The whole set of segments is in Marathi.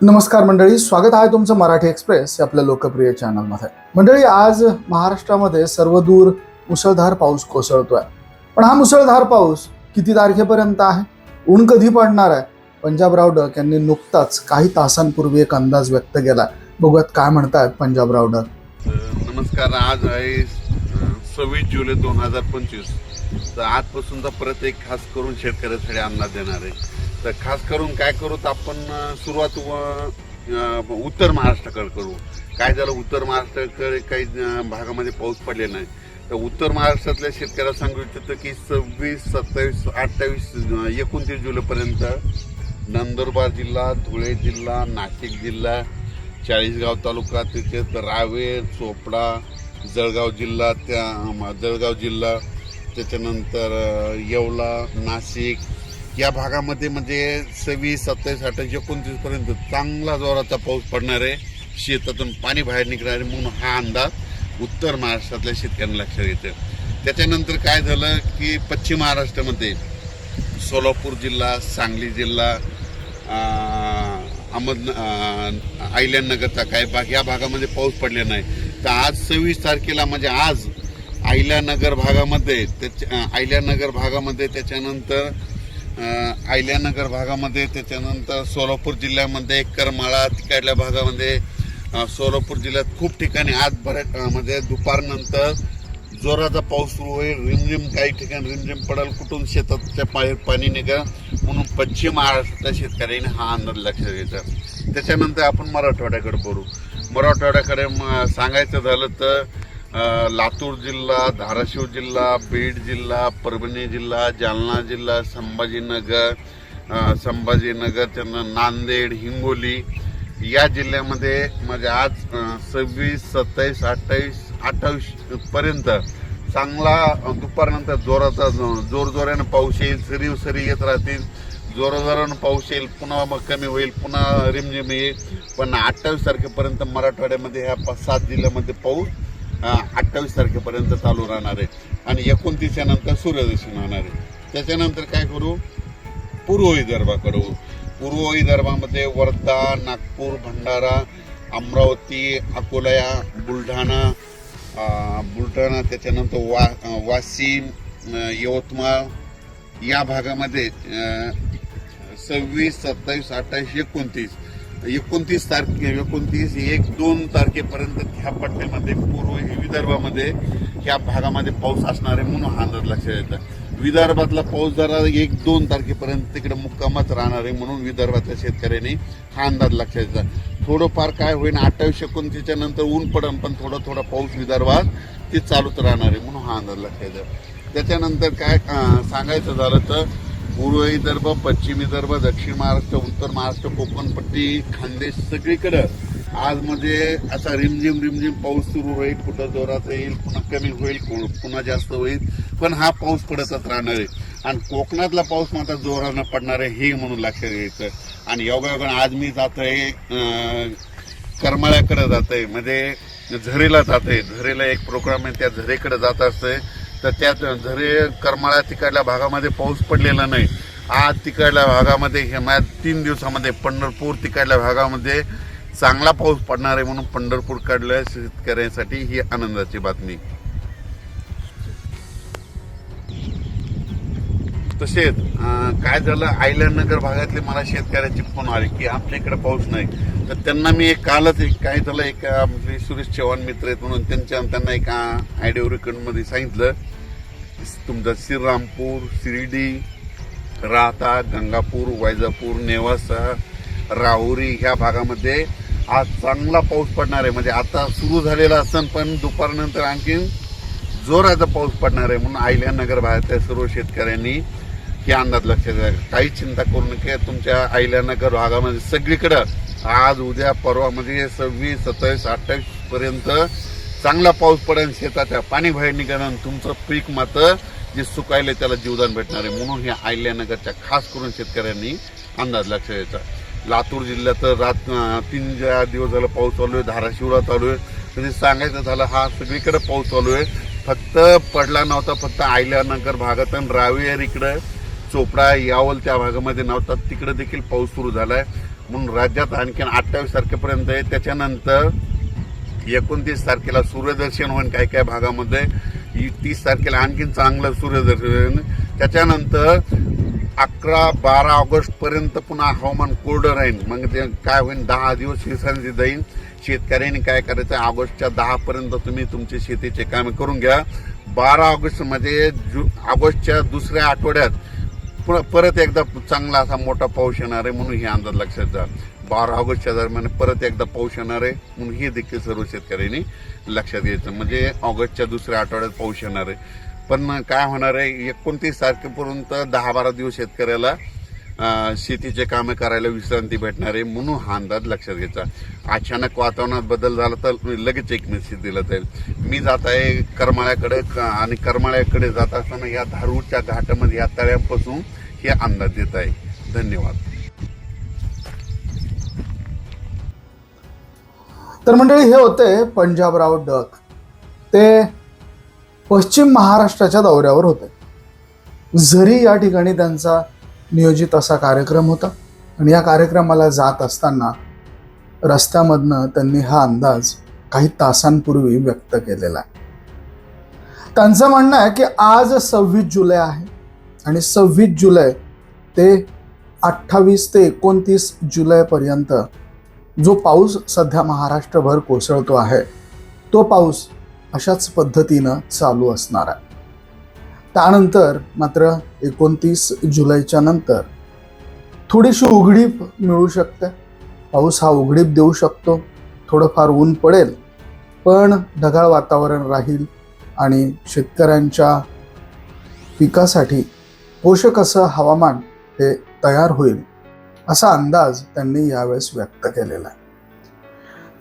नमस्कार मंडळी स्वागत आहे तुमचं मराठी एक्सप्रेस आपल्या लोकप्रिय चॅनलमध्ये. मंडळी आज महाराष्ट्रामध्ये सर्वदूर मुसळधार पाऊस कोसळतोय. पण हा मुसळधार पाऊस किती तारखेपर्यंत आहे? ऊन कधी पडणार आहे? पंजाबराव डक यांनी नुकताच काही तासांपूर्वी एक अंदाज व्यक्त केला बघूयात काय म्हणतात पंजाबराव डक नमस्कार आज आहे सव्वीस जुलै दोन हजार पंचवीस. तर आजपासूनचा परत एक खास करून शेतकऱ्यासाठी अंदाज देणार आहे. तर खास करून काय करू तर आपण सुरुवात व- उत्तर महाराष्ट्राकडे करू. काय झालं उत्तर महाराष्ट्राकडे काही भागामध्ये पाऊस पडलेला नाही. तर उत्तर महाराष्ट्रातल्या शेतकऱ्याला सांगू इच्छितो की सव्वीस सत्तावीस अठ्ठावीस एकोणतीस जुलैपर्यंत नंदुरबार जिल्हा धुळे जिल्हा नाशिक जिल्हा चाळीसगाव तालुका तिथे रावेर चोपडा जळगाव जिल्हा त्या जळगाव जिल्हा त्याच्यानंतर येवला नाशिक या भागामध्ये म्हणजे सव्वीस सत्तावीस अठ्ठावीस एकोणतीस पर्यंत चांगला जोराचा पाऊस पडणार आहे. शेतातून पाणी बाहेर निघणार आहे म्हणून हा अंदाज उत्तर महाराष्ट्रातल्या शेतकऱ्यांना लक्षात येतं त्याच्यानंतर काय झालं की पश्चिम महाराष्ट्रामध्ये सोलापूर जिल्हा सांगली जिल्हा अहमद आयल्यानगरचा काही भाग या भागामध्ये पाऊस पडले नाही. तर आज सव्वीस तारखेला म्हणजे आज आयल्यानगर भागामध्ये त्याच्या आयल्यानगर भागामध्ये त्याच्यानंतर आयल्यानगर भागामध्ये त्याच्यानंतर सोलापूर जिल्ह्यामध्ये करमाळा तिकडल्या भागामध्ये सोलापूर जिल्ह्यात खूप ठिकाणी आज बऱ्याच म्हणजे दुपारनंतर जोराचा पाऊस सुरू होईल. रिमझिम काही ठिकाणी रिमझिम पडेल कुठून शेताच्या बाहेर पाणी निघा म्हणून पश्चिम महाराष्ट्रातल्या शेतकऱ्यांनी हा अंदाज लक्षात घ्यायचा त्याच्यानंतर आपण मराठवाड्याकडे बोलू. मराठवाड्याकडे म- सांगायचं झालं तर लातूर जिल्हा धाराशिव जिल्हा बीड जिल्हा परभणी जिल्हा जालना जिल्हा संभाजीनगर संभाजीनगर त्यानं नांदेड हिंगोली या जिल्ह्यामध्ये म्हणजे आज सव्वीस सत्तावीस अठ्ठावीस अठ्ठावीस पर्यंत चांगला दुपारनंतर जोराचा जोरजोराने जोरजोरानं पाऊस येईल सरीव सरी येत राहतील. जोरजोरानं पाऊस येईल पुन्हा मग कमी होईल पुन्हा रिमझिम येईल. पण अठ्ठावीस तारखेपर्यंत मराठवाड्यामध्ये ह्या पाच सात जिल्ह्यामध्ये पाऊस अठ्ठावीस तारखेपर्यंत चालू राहणार आहे. आणि एकोणतीसच्या नंतर सूर्यदर्शन होणार आहे. त्याच्यानंतर काय करू? पूर्व विदर्भाकडे पूर्व विदर्भामध्ये वर्धा नागपूर भंडारा अमरावती अकोला बुलढाणा बुलढाणा त्याच्यानंतर वा वाशिम यवतमाळ या भागामध्ये सव्वीस सत्तावीस अठ्ठावीस एकोणतीस एकोणतीस तारखे एकोणतीस एक दोन तारखेपर्यंत ह्या पट्ट्यामध्ये पूर्व विदर्भामध्ये ह्या भागामध्ये पाऊस असणार आहे म्हणून हा अंदाज लक्षात येतं. विदर्भातला पाऊस जरा एक दोन तारखेपर्यंत तिकडे मुक्कामच राहणार आहे म्हणून विदर्भातल्या शेतकऱ्यांनी हा अंदाज लक्षात येतात थोडंफार काय होईल अठ्ठावीस एकोणतीसच्या नंतर ऊन पडन पण थोडा थोडा पाऊस विदर्भात ते चालूच राहणार आहे म्हणून हा अंदाज लक्षात येतं. त्याच्यानंतर काय सांगायचं झालं तर पूर्व विदर्भ पश्चिम विदर्भ दक्षिण महाराष्ट्र उत्तर महाराष्ट्र कोकणपट्टी खानदेश सगळीकडं. आज म्हणजे असा रिमझिम रिमझिम पाऊस सुरू होईल कुठं जोरात येईल पुन्हा कमी होईल पुन्हा जास्त होईल पण हा पाऊस पडतच राहणार आहे. आणि कोकणातला पाऊस मात्र जोरानं पडणार आहे हे म्हणून लक्षात घ्यायचं. आणि योगायोगानं आज मी जात आहे करमाळ्याकडे जात आहे म्हणजे झरेला जात आहे झरेला एक प्रोग्राम आहे त्या झरेकडे जात असतंय. तर त्या झरे करमाळा तिकडल्या भागामध्ये पाऊस पडलेला नाही. आज तिकडल्या भागामध्ये हे माझ्या तीन दिवसामध्ये पंढरपूर तिकडल्या भागामध्ये चांगला पाऊस पडणार आहे म्हणून पंढरपूर काढल्या शेतकऱ्यांसाठी ही आनंदाची बातमी. तसेच काय झालं आयल्यानगर भागातले मला शेतकऱ्याची फोन आले की आमच्या इकडे पाऊस नाही. तर त्यांना मी एक कालच एक काय झालं एक आपले सुरेश चव्हाण मित्र आहेत म्हणून त्यांच्या त्यांना एका आयडिओ मध्ये सांगितलं. तुमचं श्रीरामपूर शिर्डी राहता गंगापूर वैजापूर नेवासा राहुरी ह्या भागामध्ये आज चांगला पाऊस पडणार आहे. म्हणजे आता सुरू झालेला असन पण दुपारनंतर आणखी जोराचा पाऊस पडणार आहे म्हणून आयल्यानगर भागातल्या सर्व शेतकऱ्यांनी हे अंदाज लक्षात द्या. काही चिंता करू नका तुमच्या आयल्यानगर भागामध्ये सगळीकडं आज उद्या परवा म्हणजे सव्वीस सत्तावीस अठ्ठावीस पर्यंत चांगला पाऊस पडेल शेताच्या पाणी बाहेर निघणार तुमचं पीक मात्र जे सुकायले त्याला जीवदान भेटणार. आहे म्हणून हे आयल्यानगरच्या खास करून शेतकऱ्यांनी अंदाज लक्ष द्यायचा. लातूर जिल्ह्यात रात तीन ज्या दिवस झालं पाऊस चालू आहे धाराशिवला चालू आहे. तरी सांगायचं झालं हा सगळीकडे पाऊस चालू आहे. फक्त पडला नव्हता फक्त आयल्यानगर भागात आणि रावेर इकडं चोपडा यावल त्या भागामध्ये नव्हता. तिकडे देखील पाऊस सुरू झाला आहे म्हणून राज्यात आणखीन अठ्ठावीस तारखेपर्यंत आहे. त्याच्यानंतर एकोणतीस तारखेला सूर्यदर्शन होईल काही काही भागामध्ये. ही तीस तारखेला आणखीन चांगलं सूर्यदर्शन त्याच्यानंतर अकरा बारा ऑगस्टपर्यंत पुन्हा हवामान कोरडं राहील मग ते काय होईल दहा दिवस विश्रांती जाईन शेतकऱ्यांनी काय करायचं? ऑगस्टच्या दहापर्यंत तुम्ही तुमचे शेतीचे कामे करून घ्या. बारा ऑगस्टमध्ये जु ऑगस्टच्या दुसऱ्या आठवड्यात पुन्हा परत एकदा चांगला असा मोठा पाऊस येणार आहे म्हणून हे अंदाज लक्षात जा. बारा ऑगस्टच्या दरम्यान परत एकदा पाऊस येणार आहे म्हणून हे देखील सर्व शेतकऱ्यांनी लक्षात घ्यायचं. म्हणजे ऑगस्टच्या दुसऱ्या आठवड्यात पाऊस येणार आहे. पण काय होणार आहे? एकोणतीस तारखेपर्यंत दहा बारा दिवस शेतकऱ्याला शेतीचे कामे करायला विश्रांती भेटणार आहे म्हणून हा अंदाज लक्षात घ्यायचा. अचानक वातावरणात बदल झाला तर लगेच एक मेसेज दिला जाईल. मी जात आहे करमाळ्याकडे आणि करमाळ्याकडे जात असताना या धारूरच्या घाटामध्ये या तळ्यांपासून हे अंदाज देत आहे. धन्यवाद. तर मंडळी हे होते पंजाबराव डक. ते पश्चिम महाराष्ट्राच्या दौऱ्यावर होते. जरी या ठिकाणी त्यांचा नियोजित असा कार्यक्रम होता. आणि या कार्यक्रमाला जात असताना रस्त्यामधनं त्यांनी हा अंदाज काही तासांपूर्वी व्यक्त केलेला आहे. त्यांचं म्हणणं आहे की आज सव्वीस जुलै आहे. आणि सव्वीस जुलै ते अठ्ठावीस ते एकोणतीस जुलैपर्यंत जो पाऊस सध्या महाराष्ट्रभर कोसळतो आहे तो पाऊस अशाच पद्धतीनं चालू असणार आहे. त्यानंतर मात्र एकोणतीस जुलैच्या नंतर थोडीशी उघडीप मिळू शकते. पाऊस हा उघडीप देऊ शकतो. थोडंफार ऊन पडेल पण ढगाळ वातावरण राहील आणि शेतकऱ्यांच्या पिकासाठी पोषक असं हवामान हे तयार होईल असा अंदाज त्यांनी यावेळेस व्यक्त केलेला आहे.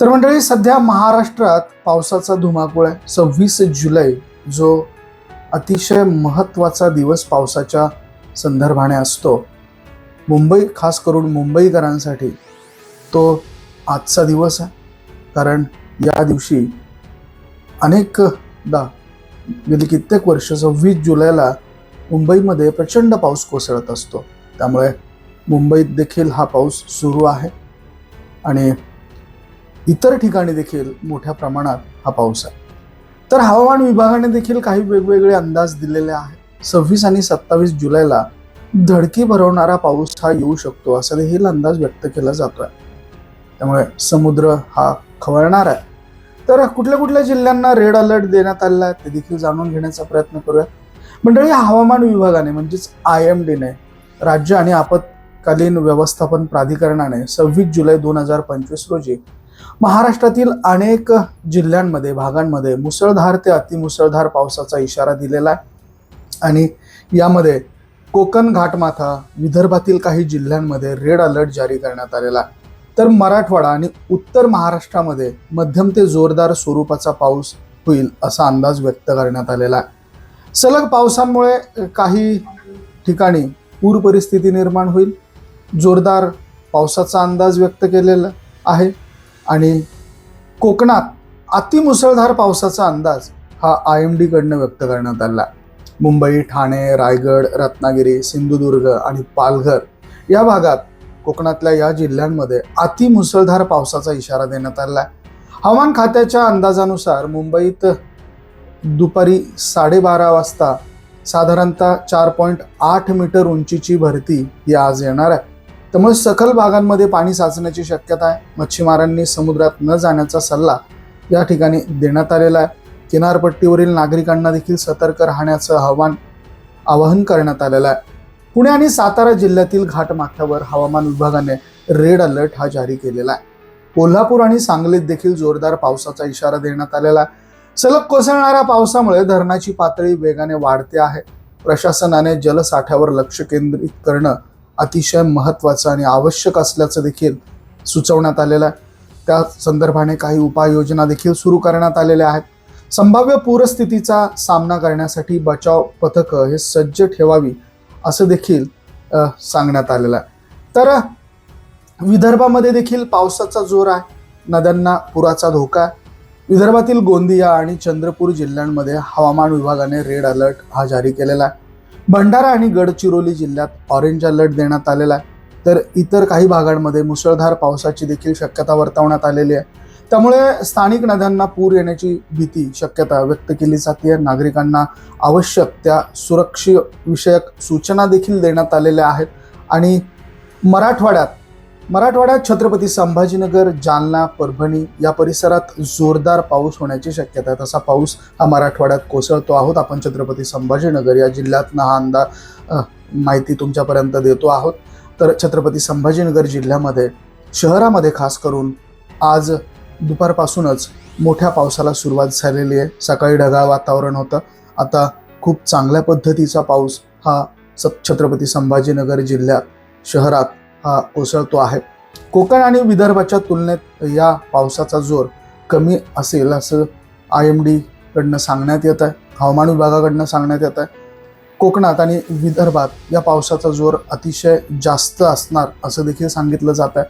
तर मंडळी सध्या महाराष्ट्रात पावसाचा धुमाकूळ आहे. सव्वीस जुलै जो अतिशय महत्त्वाचा दिवस पावसाच्या संदर्भाने असतो. मुंबई खास करून मुंबईकरांसाठी तो आजचा दिवस आहे. कारण या दिवशी अनेकदा गेली कित्येक वर्ष सव्वीस जुलैला मुंबईमध्ये प्रचंड पाऊस कोसळत असतो. त्यामुळे मुंबईत देखील हा पाऊस सुरू आहे आणि इतर ठिकाणी देखील मोठ्या प्रमाणात हा पाऊस आहे. तर हवामान विभागाने देखील काही वेगवेगळे अंदाज दिलेले आहेत. सव्वीस आणि सत्तावीस जुलैला धडकी भरवणारा पाऊस हा येऊ शकतो असा देखील अंदाज व्यक्त केला जातोय. त्यामुळे समुद्र हा खवळणार आहे. तर कुठल्या कुठल्या जिल्ह्यांना रेड अलर्ट देण्यात आलेला आहे ते देखील जाणून घेण्याचा प्रयत्न करूया मंडळी हवामान विभागाने म्हणजेच आय एम डीने राज्य आणि आपत्कालीन व्यवस्थापन प्राधिकरणाने सव्वीस जुलै दोन हजार पंचवीस रोजी महाराष्ट्रातील अनेक जिल्ह्यांमध्ये भागांमध्ये मुसळधार ते अतिमुसळधार पावसाचा इशारा दिलेला आहे. आणि यामध्ये कोकण घाटमाथा विदर्भातील काही जिल्ह्यांमध्ये रेड अलर्ट जारी करण्यात आलेला आहे. तर मराठवाडा आणि उत्तर महाराष्ट्रामध्ये मध्यम ते जोरदार स्वरूपाचा पाऊस होईल असा अंदाज व्यक्त करण्यात आलेला आहे. सलग पावसामुळे काही ठिकाणी पूर परिस्थिती निर्माण होईल. जोरदार पावसाचा अंदाज व्यक्त केलेला आहे. आणि कोकणात अतिमुसळधार पावसाचा अंदाज हा आय एम डीकडनं व्यक्त करण्यात आला. आहे मुंबई ठाणे रायगड रत्नागिरी सिंधुदुर्ग आणि पालघर या भागात कोकणातल्या या जिल्ह्यांमध्ये अतिमुसळधार पावसाचा इशारा देण्यात आला. आहे हवामान खात्याच्या अंदाजानुसार मुंबईत दुपारी साडेबारा वाजता साधारणतः चार पॉईंट आठ मीटर उंचीची भरती ही आज येणार आहे. त्यामुळे सखल भागांमध्ये पाणी साचण्याची शक्यता आहे. मच्छीमारांनी समुद्रात न जाण्याचा सल्ला या ठिकाणी देण्यात आलेला आहे. किनारपट्टीवरील नागरिकांना देखील सतर्क राहण्याचं आव्हान आवाहन करण्यात आलेलं आहे. पुणे आणि सातारा जिल्ह्यातील घाटमाथ्यावर हवामान विभागाने रेड अलर्ट हा जारी केलेला आहे. कोल्हापूर आणि सांगलीत देखील जोरदार पावसाचा इशारा देण्यात आलेला आहे. सलग कोसळणाऱ्या पावसामुळे धरणाची पातळी वेगाने वाढते आहे. प्रशासनाने जलसाठ्यावर लक्ष केंद्रित करणं अतिशय महत्त्वाचं आणि आवश्यक असल्याचं देखील सुचवण्यात आलेलं आहे. त्या संदर्भाने काही उपाययोजना देखील सुरू करण्यात आलेल्या आहेत. संभाव्य पूरस्थितीचा सामना करण्यासाठी बचाव पथकं हे सज्ज ठेवावी असं देखील सांगण्यात आलेलं आहे. तर विदर्भामध्ये देखील पावसाचा जोर आहे. नद्यांना पुराचा धोका आहे. विदर्भातील गोंदिया आणि चंद्रपूर जिल्ह्यांमध्ये हवामान विभागाने रेड अलर्ट हा जारी केलेला आहे. भंडारा आणि गडचिरोली जिल्ह्यात ऑरेंज अलर्ट देण्यात आलेला आहे. तर इतर काही भागांमध्ये मुसळधार पावसाची देखील शक्यता वर्तवण्यात आलेली आहे. त्यामुळे स्थानिक नद्यांना पूर येण्याची भीती शक्यता व्यक्त केली जाते नागरिकांना आवश्यक त्या सुरक्षी विषयक सूचना देखील देण्यात आलेल्या आहेत. आणि मराठवाड्यात मराठवाड्यात छत्रपती संभाजीनगर जालना परभणी या परिसरात जोरदार पाऊस होण्याची शक्यता आहे. तसा पाऊस हा मराठवाड्यात कोसळतो आहोत. आपण छत्रपती संभाजीनगर या जिल्ह्यातनं हा अंदाज माहिती तुमच्यापर्यंत देतो आहोत. तर छत्रपती संभाजीनगर जिल्ह्यामध्ये शहरामध्ये खास करून आज दुपारपासूनच मोठ्या पावसाला सुरुवात झालेली आहे. सकाळी ढगाळ वातावरण होतं. आता खूप चांगल्या पद्धतीचा पाऊस हा स छत्रपती संभाजीनगर जिल्ह्यात शहरात हा कोसळतो आहे. कोकण आणि विदर्भाच्या तुलनेत या पावसाचा जोर कमी असेल असं आय एम डीकडनं सांगण्यात येत आहे. हवामान विभागाकडनं सांगण्यात येत आहे. कोकणात आणि विदर्भात या पावसाचा जोर अतिशय जास्त असणार असं देखील सांगितलं जात आहे.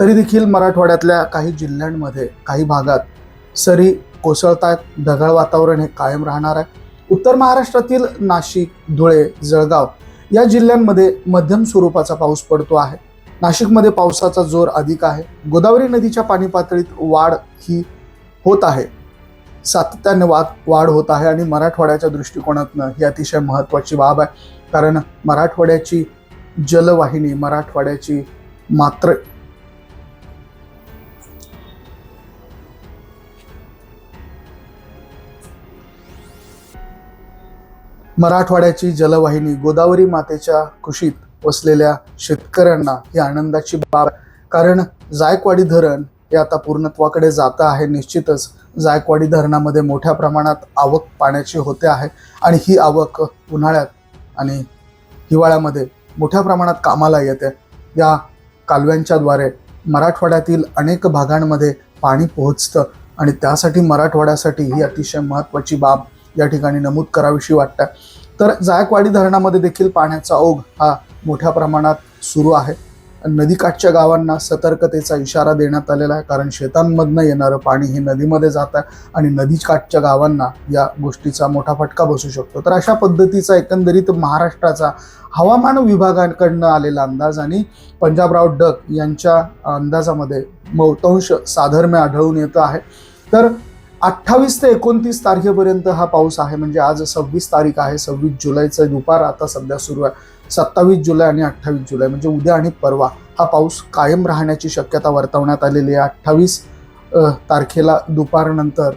तरी देखील मराठवाड्यातल्या काही जिल्ह्यांमध्ये काही भागात सरी कोसळत आहेत ढगाळ वातावरण हे कायम राहणार आहे. उत्तर महाराष्ट्रातील नाशिक धुळे जळगाव या जिल्ह्यांमध्ये मध्यम स्वरूपाचा पाऊस पडतो आहे. नाशिकमध्ये पावसाचा जोर अधिक आहे. गोदावरी नदीच्या पाणी पातळीत वाढ ही होत आहे. सातत्याने वाद वाढ होत आहे आणि मराठवाड्याच्या दृष्टिकोनातनं ही अतिशय महत्त्वाची बाब आहे. कारण मराठवाड्याची जलवाहिनी मराठवाड्याची मात्र मराठवाड्याची जलवाहिनी गोदावरी मातेच्या कुशीत वसलेल्या शेतकऱ्यांना ही आनंदाची बाब. कारण जायकवाडी धरण हे आता पूर्णत्वाकडे जात आहे. निश्चितच जायकवाडी धरणामध्ये मोठ्या प्रमाणात आवक पाण्याची होते आहे. आणि ही आवक उन्हाळ्यात आणि हिवाळ्यामध्ये मोठ्या प्रमाणात कामाला येते. या कालव्यांच्याद्वारे मराठवाड्यातील अनेक भागांमध्ये पाणी पोहोचतं आणि त्यासाठी मराठवाड्यासाठी ही अतिशय महत्त्वाची बाब या ठिकाणी नमूद करावीशी वाटतं. तर जायकवाडी धरणामध्ये देखील पाण्याचा ओघ हा मोठ्या प्रमाणात सुरू आहे. नदीकाठच्या गावांना सतर्कतेचा इशारा देण्यात आलेला आहे. कारण शेतांमधनं येणारं पाणी हे नदीमध्ये जात आहे आणि नदीकाठच्या गावांना या गोष्टीचा मोठा फटका बसू शकतो. तर अशा पद्धतीचा एकंदरीत महाराष्ट्राचा हवामान विभागाकडनं आलेला अंदाज आणि पंजाबराव डक यांच्या अंदाजामध्ये बहुतांश साधर्म्य आढळून येतं आहे. तर अठ्ठावीस ते एकोणतीस तारखेपर्यंत हा पाऊस आहे. म्हणजे आज सव्वीस तारीख आहे. सव्वीस जुलैचं दुपार आता सध्या सुरू आहे. सत्तावीस जुलै आणि अठ्ठावीस जुलै म्हणजे उद्या आणि परवा हा पाऊस कायम राहण्याची शक्यता वर्तवण्यात आलेली आहे. अठ्ठावीस तारखेला दुपारनंतर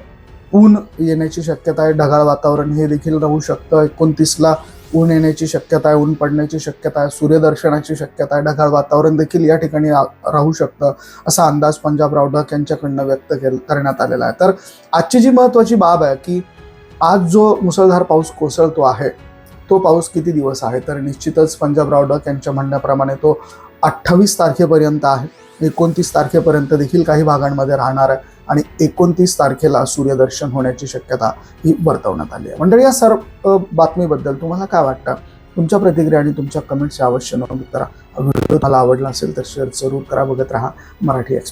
ऊन येण्याची शक्यता आहे ढगाळ वातावरण हे देखील राहू शकतं. एकोणतीसला ऊन येण्याची शक्यता आहे ऊन पडण्याची शक्यता आहे सूर्यदर्शनाची शक्यता आहे ढगाळ वातावरण देखील या ठिकाणी राहू शकतं असा अंदाज पंजाब रावडक यांच्याकडनं व्यक्त केल करण्यात आलेला आहे. तर आजची जी महत्त्वाची बाब आहे की आज जो मुसळधार पाऊस कोसळतो आहे तो पाऊस किती दिवस आहे? तर निश्चितच पंजाबराव डक यांच्या म्हणण्याप्रमाणे तो अठ्ठावीस तारखेपर्यंत आहे. एकोणतीस तारखेपर्यंत देखील काही भागांमध्ये राहणार आहे आणि एकोणतीस तारखेला सूर्यदर्शन होण्याची शक्यता ही वर्तवण्यात आली आहे. मंडळी या सर्व बातमीबद्दल तुम्हाला काय वाटतं? तुमच्या प्रतिक्रिया आणि तुमच्या कमेंट्स अवश्य नोंद करा. व्हिडिओ तुम्हाला आवडला असेल तर शेअर जरूर करा. बघत राहा मराठी एक्सप्रेस